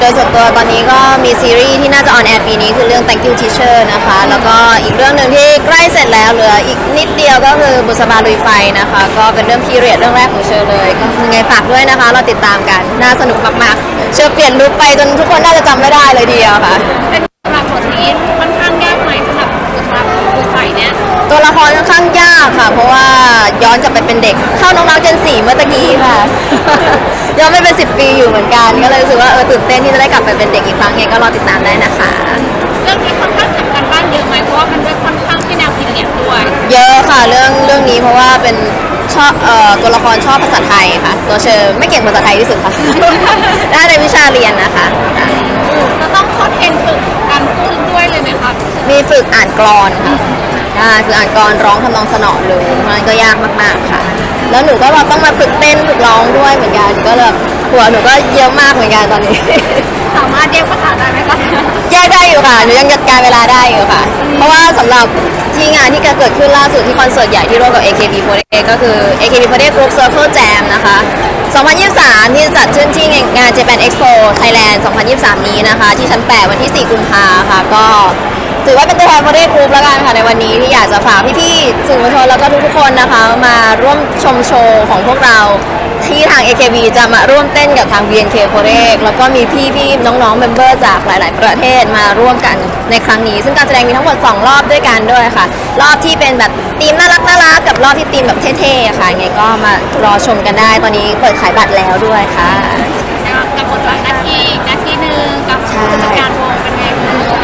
โดยส่วนตัวตอนนี้ก็มีซีรีส์ที่น่าจะออนแอร์ปีนี้คือเรื่อง Thank You Teacher นะคะ แล้วก็อีกเรื่องหนึ่งที่ใกล้เสร็จแล้วเหลืออีกนิดเดียวก็คือบุษบาลุยไฟนะคะ ก็เป็นเรื่องพีเรียดเรื่องแรกของเชอเลย ก็ยังไงฝากด้วยนะคะ เราติดตามกัน น่าสนุกมากๆ เชอเปลี่ยนลุคไปจนทุกคนน่าจะจำไม่ได้เลยทีเดียวค่ะ เป็นสำหรับบทนี้ค่อนข้างยากไหมสำหรับสำหรับผู้ใส่เนี่ยตัวละครค่อนข้างยากค่ะ เพราะว่าย้อนกลับไปเป็นเด็ก เข้าน้องๆเจนสี่เมื่อตะกี้ค่ะ ย้อนไปเป็นสิบปีอยู่เหมือนกัน ก็เลยรู้สึกว่าเออตื่นเต้นที่จะได้กลับไปเป็นเด็กอีกครั้งไงก็รอติดตามได้นะคะ เรื่องนี้ค่อนข้างทำกันบ้านเยอะไหมเพราะว่ามันเป็นค่อนข้างที่แนวพีเรียดด้วยเยอะค่ะเรื่องเรื่องนี้เพราะว่าเป็นชอบเอ่อตัวละครชอบภาษาไทยค่ะ ตัวเชอไม่เก่งภาษาไทยที่สุดค่ะ ได้ในวิชาเรียนนะคะจะต้องคอนเทนต์ฝึกการพูดด้วยเลยไหมคะ มีฝึกอ่านกรอนค่ะ อ่าฝึกอ่านกรอนร้องทำนองสนอเลยมันก็ยากมากๆค่ะ แล้วหนูก็ต้องมาฝึกเต้นฝึกร้องด้วยเหมือนกันก็แบบหัวหนูก็เยอะมากเหมือนกันตอนนี้ สามารถแยกภาษาได้ไหมคะแยกได้อยู่ค่ะหนูยังจัดการเวลาได้อยู่ค่ะ เพราะว่าสำหรับที่งานที่เกิดขึ้นล่าสุดที่คอนเสิร์ตใหญ่ที่ร่วมกับ AKB48 ก็คือ AKB48 Group Circle Jam นะคะ 2023 ที่จะจัดขึ้นที่งาน Japan Expo Thailand 2023 นี้นะคะ ที่ชั้น 8 วันที่ 4 กุมภาค่ะก็ ถือว่าเป็นตัวแทน48 Group แล้วกันค่ะในวันนี้ที่อยากจะฝากพี่ๆสื่อมวลชนแล้วก็ทุกๆคนนะคะ มาร่วมชมโชว์ของพวกเรา ที่ทาง AKB จะมาร่วมเต้นกับทาง BNK48 แล้วก็มีพี่ๆน้องๆเมมเบอร์จากหลาย ๆ ประเทศมาร่วมกันในครั้งนี้ ซึ่งการแสดงมีทั้งหมด 2 รอบด้วยกันด้วยค่ะ รอบที่เป็นแบบธีมน่ารักน่ารักกับรอบที่ธีมแบบเท่ๆค่ะยังไงก็มารอชมกันได้ ตอนนี้เปิดขายบัตรแล้วด้วยค่ะ กับบทบาทหน้าที่หน้าที่หนึ่งกับผู้จัดการวงเป็นไ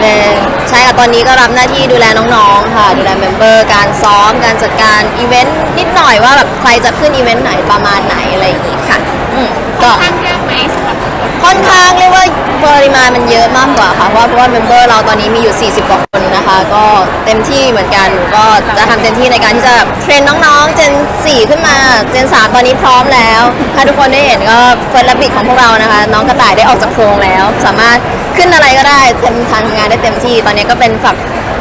งคะเอ่อใช่ค่ะตอนนี้ก็รับหน้าที่ดูแลน้องๆค่ะ ดูแลเมมเบอร์การซ้อมการจัดการอีเวนต์นิดหน่อยว่าแบบใครจะขึ้นอีเวนต์ไหนประมาณไหนอะไรอย่างงี้ค่ะอืมค่ก็อนข้างยากไหมสำหรับค่อนข้างเรียกว่าปริมาณมันเยอะมากกว่าค่ะเพราะว่าเพราะว่าเมมเบอร์เราตอนนี้มีอยู่ 40กว่า คนนะคะ ก็เต็มที่เหมือนกันหนูก็จะทำเต็มที่ในการที่จะเทรนน้องๆ เจน 4 ขึ้นมาเจน 3 ตอนนี้พร้อมแล้ว ถ้าทุกคนได้เห็นก็เฟิร์สลับบิกของพวกเรานะคะ น้องกระต่ายได้ออกจากโครงแล้ว สามารถขึ้นอะไรก็ได้เต็มทางทำงานได้เต็มที่ ตอนนี้ก็เป็นฝัก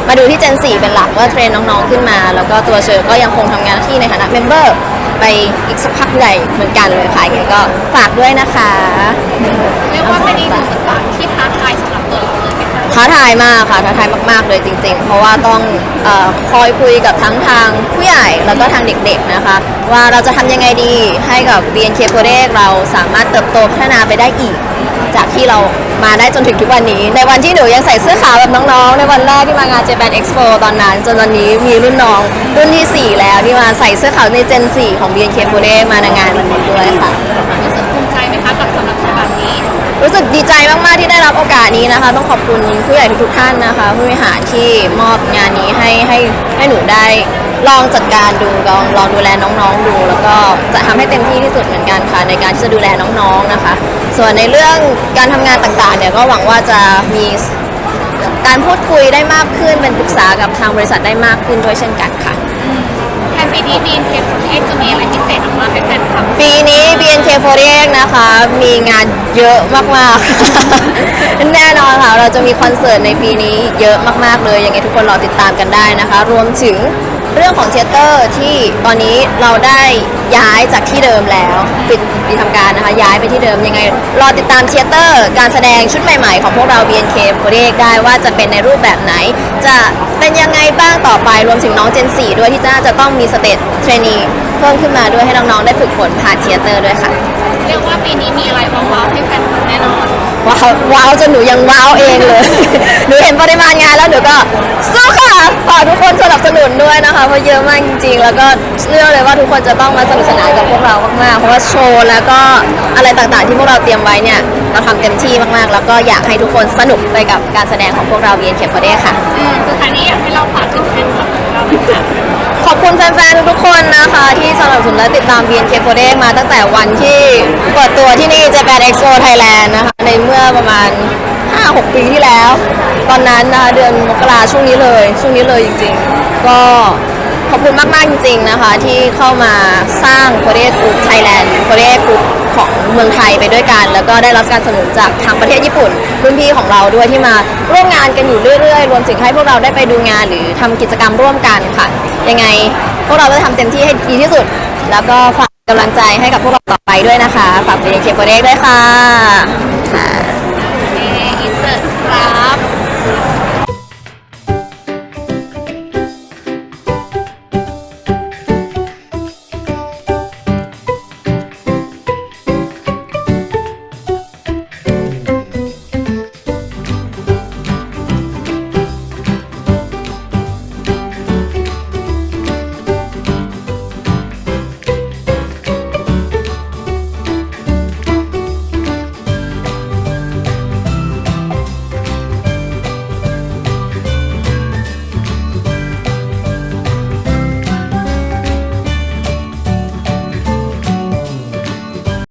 มาดูที่เจน 4 เป็นหลักว่าเทรนน้องๆขึ้นมา แล้วก็ตัวเชอร์ก็ยังคงทำงานที่ในฐานะเมมเบอร์ไปอีกสักพักใหญ่เหมือนกันเลยค่ะยังไงก็ฝากด้วยนะคะ เรียกว่าเป็นอีกหนึ่งบทบาทที่ท้าทายสำหรับตัวเรา ท้าทายมากค่ะท้าทายมากๆเลยจริง ๆ เพราะว่าต้องเออคอยคุยกับทั้งทางผู้ใหญ่แล้วก็ทางเด็กๆนะคะ ว่าเราจะทำยังไงดีให้กับ BNK48 เราสามารถเติบโตพัฒนาไปได้อีก จากที่เรามาได้จนถึงทุกวันนี้ ในวันที่หนูยังใส่เสื้อขาวแบบน้องๆ ในวันแรกที่มางาน Japan Expo ตอนนั้น จนตอนนี้มีรุ่นน้องรุ่นที่ 4 แล้วที่มาใส่เสื้อขาวในเจน4ของ BNK48 มาในงานวันนี้ด้วยค่ะ รู้สึกดีใจมากๆที่ได้รับโอกาสนี้นะคะ ต้องขอบคุณผู้ใหญ่ทุกๆท่านนะคะ ผู้บริหารที่มอบงานนี้ให้ให้ให้หนูได้ลองจัดการดูลองลองดูแลน้องๆดู แล้วก็จะทำให้เต็มที่ที่สุดเหมือนกันค่ะ ในการที่จะดูแลน้องๆนะคะ ส่วนในเรื่องการทำงานต่างๆเนี่ยก็หวังว่าจะมีการพูดคุยได้มากขึ้นเป็นปรึกษากับทางบริษัทได้มากขึ้นด้วยเช่นกันค่ะ นปีนี้ BNC 4E จะมีอะไรพิเศษออกมาให้แฟนคลับปีนี้ BNK48 นะคะ มีงานเยอะมากๆ แน่นอนค่ะ เราจะมีคอนเสิร์ตในปีนี้เยอะมากๆเลย ยังไงทุกคนรอติดตามกันได้นะคะ รวมถึง เรื่องของเทยเตอร์ที่ตอนนี้เราได้ย้ายจากที่เดิมแล้วปิดปิดทำการนะคะ ย้ายไปที่เดิมยังไง รอติดตามเทยเตอร์ การแสดงชุดใหม่ๆ ของพวกเรา BNK48 ได้ว่าจะเป็นในรูปแบบไหน จะเป็นยังไงบ้างต่อไปรวมถึงน้องเจน4ด้วยที่จะจะต้องมีสเตจเทรนนีเพิ่มขึ้นมาด้วยให้น้องๆได้ฝึกฝนผ่านเทยเตอร์ด้วยค่ะเรียกว่าปีนี้มีอะไรว้าวๆให้แฟนคลับแน่นอนว้าวว้าวจนหนูยังว้าวเองเลย หนูเห็นปริมาณงานแล้วหนูก็สู้ค่ะฝากทุกคนส นับสนุนด้วยนะคะเพราะเยอะมากจริง ๆ แล้วก็เชื่อเลยว่าทุกคนจะต้องมาสนุกสนานกับพวกเรามากๆเพราะว่าโชว์แล้วก็อะไรต่างๆที่พวกเราเตรียมไว้เนี่ยเราทำเต็มที่มากๆ แล้วก็อยากให้ทุกคนสนุกไปกับการแสดงของพวกเรา BNK 4 d ค่ะอืมสุดท้ายนี้อยากให้เราฝากถึงแฟนคลับของเราหน่อยค่ะขอบคุณแฟนๆทุกๆคนนะคะ ที่สนับสนุนและติดตาม BNK48 มาตั้งแต่วันที่เปิดตัวที่นี่ Japan Expo Thailand นะคะในเมื่อประมาณ 5-6 ปีที่แล้ว ตอนนั้นนะคะเดือนมกราช่วงนี้เลย ช่วงนี้เลยจริงๆ ก็ขอบคุณมาก ๆ จริง ๆ นะคะ ที่เข้ามาสร้าง Korea Group Thailand Korea Group ของเมืองไทยไปด้วยกัน แล้วก็ได้รับการสนับสนุนจากทางประเทศญี่ปุ่นรุ่นพี่ของเราด้วยที่มาร่วมงานกันอยู่เรื่อย ๆ รวมถึงให้พวกเราได้ไปดูงานหรือทำกิจกรรมร่วมกันค่ะ ยังไงพวกเราจะทำเต็มที่ให้ดีที่สุด แล้วก็ฝากกำลังใจให้กับพวกเราต่อไปด้วยนะคะ ฝากเป็นเคโฟเด็กด้วยค่ะ